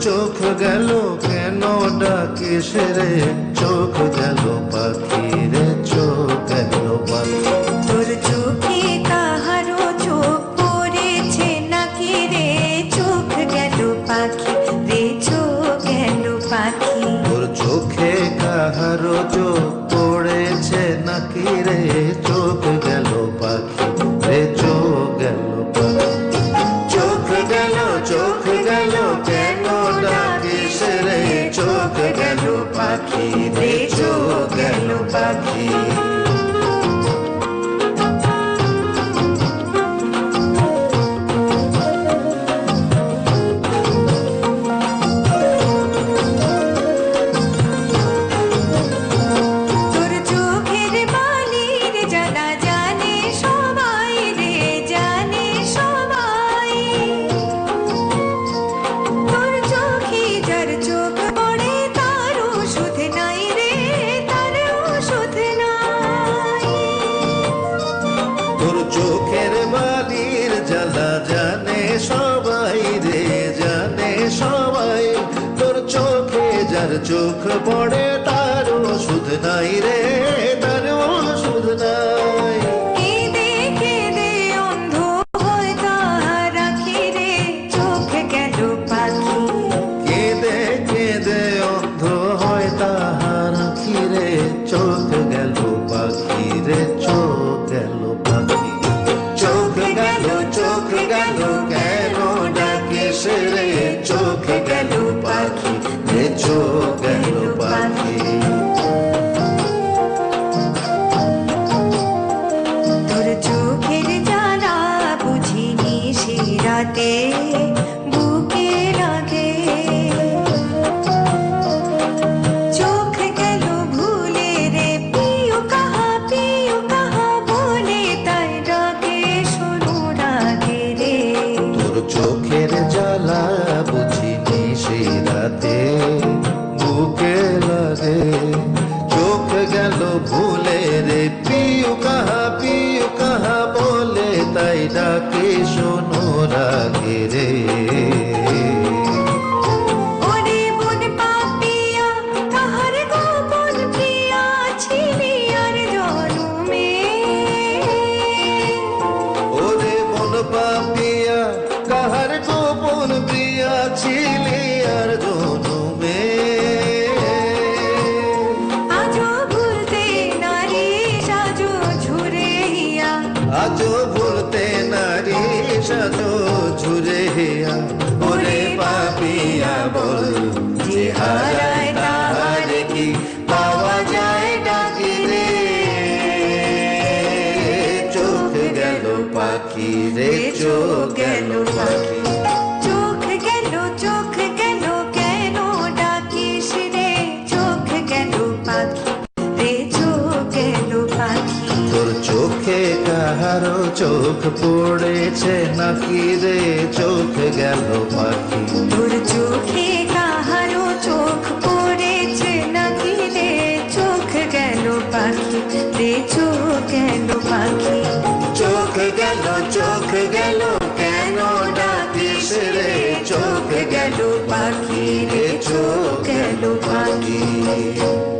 চোখ গেল কেন ডাকিস রে? চোখ গেল পাখি রে গেল পাখি রে গেল পাখি। বালির জানে সবাই রে জানে সবাই। তোর চোখে যার চোখ পড়ে তার ওষুধ নাই রে তার ওষুধ নাই। চোখ গেল পাখি? হয় রে চোখ গেল পাখি। চোখ গেল কেন ডাকিস ডাকে শোনো রাগে রে। সাজো ঝুরে হিয়া ওরে পাপিয়া বল কি পাওয়া যায় ডাকি রে চোখ গেল পাখি রে, চোখ গেল পাখি। চোখ গেল, চোখ চোখ পড়েছে নাকি রে? চোখ গেল পাখি। তোর চোখে কাহারো চোখ পড়েছে নাকি রে? চোখ গেল পাখি রে চোখ গেল পাখি। চোখ গেল চোখ গেল কেন ডাকিস রে? চোখ গেল পাখি রে চোখ গেল পাখি।